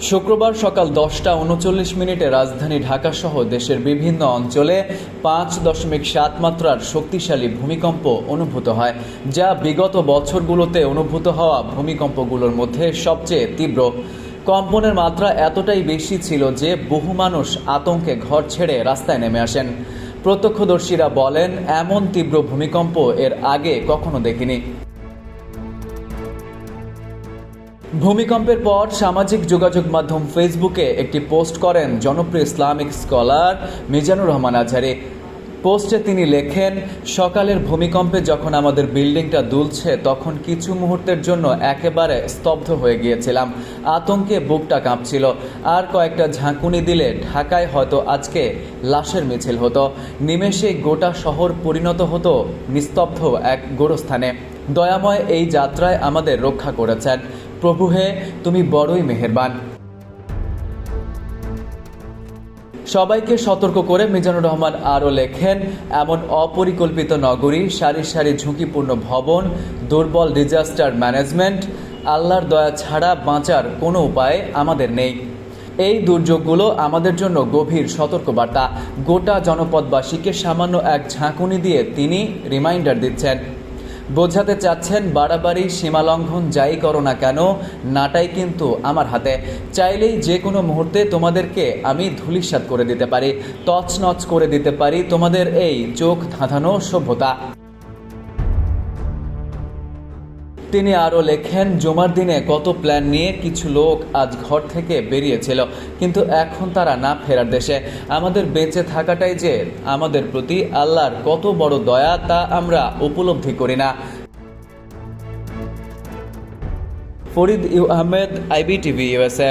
শুক্রবার সকাল দশটা উনচল্লিশ মিনিটে রাজধানী ঢাকাসহ দেশের বিভিন্ন অঞ্চলে পাঁচ দশমিক সাত মাত্রার শক্তিশালী ভূমিকম্প অনুভূত হয়, যা বিগত বছরগুলোতে অনুভূত হওয়া ভূমিকম্পগুলোর মধ্যে সবচেয়ে তীব্র। কম্পনের মাত্রা এতটাই বেশি ছিল যে বহু মানুষ আতঙ্কে ঘর ছেড়ে রাস্তায় নেমে আসেন। প্রত্যক্ষদর্শীরা বলেন, এমন তীব্র ভূমিকম্প এর আগে কখনো দেখিনি। ভূমিকম্পের পর সামাজিক যোগাযোগ মাধ্যম ফেসবুকে একটি পোস্ট করেন জনপ্রিয় ইসলামিক স্কলার মিজানুর রহমান আজহারি। পোস্টে তিনি লেখেন, সকালের ভূমিকম্পে যখন আমাদের বিল্ডিংটা দুলছে, তখন কিছু মুহূর্তের জন্য একেবারে স্তব্ধ হয়ে গিয়েছিলাম। আতঙ্কে বুকটা কাঁপছিল। আর কয়েকটা ঝাঁকুনি দিলে ঢাকায় হয়তো আজকে লাশের মিছিল হতো। নিমেষে গোটা শহর পরিণত হতো নিস্তব্ধ এক গোরস্থানে। দয়াময় এই যাত্রায় আমাদের রক্ষা করেছেন। প্রভু হে, তুমি বড়ই মেহেরবান। সবাইকে সতর্ক করে মিজানুর রহমান আরও লেখেন, এমন অপরিকল্পিত নগরী, সারি সারি ঝুঁকিপূর্ণ ভবন, দুর্বল ডিজাস্টার ম্যানেজমেন্ট আল্লাহর দয়া ছাড়া বাঁচার কোনো উপায় আমাদের নেই। এই দুর্যোগগুলো আমাদের জন্য গভীর সতর্কবার্তা। গোটা জনপদবাসীকে সামান্য এক ঝাঁকুনি দিয়ে তিনি রিমাইন্ডার দিচ্ছেন। বোঝাতে চাচ্ছেন, বাড়াবাড়ি, সীমালঙ্ঘন যাই করো না কেন, নাটাই কিন্তু আমার হাতে। চাইলেই যে কোনো মুহূর্তে তোমাদেরকে আমি ধুলিস্বাদ করে দিতে পারি, তছনছ করে দিতে পারি তোমাদের এই চোখ ধাঁধানো সভ্যতা। তিনি আরও লেখেন, জুমার দিনে কত প্ল্যান নিয়ে কিছু লোক আজ ঘর থেকে বেরিয়েছিল, কিন্তু এখন তারা না ফেরার দেশে। আমাদের বেঁচে থাকাটাই যে আমাদের প্রতি আল্লাহর কত বড় দয়া, তা আমরা উপলব্ধি করি না। Farid U Ahmed IB TV USA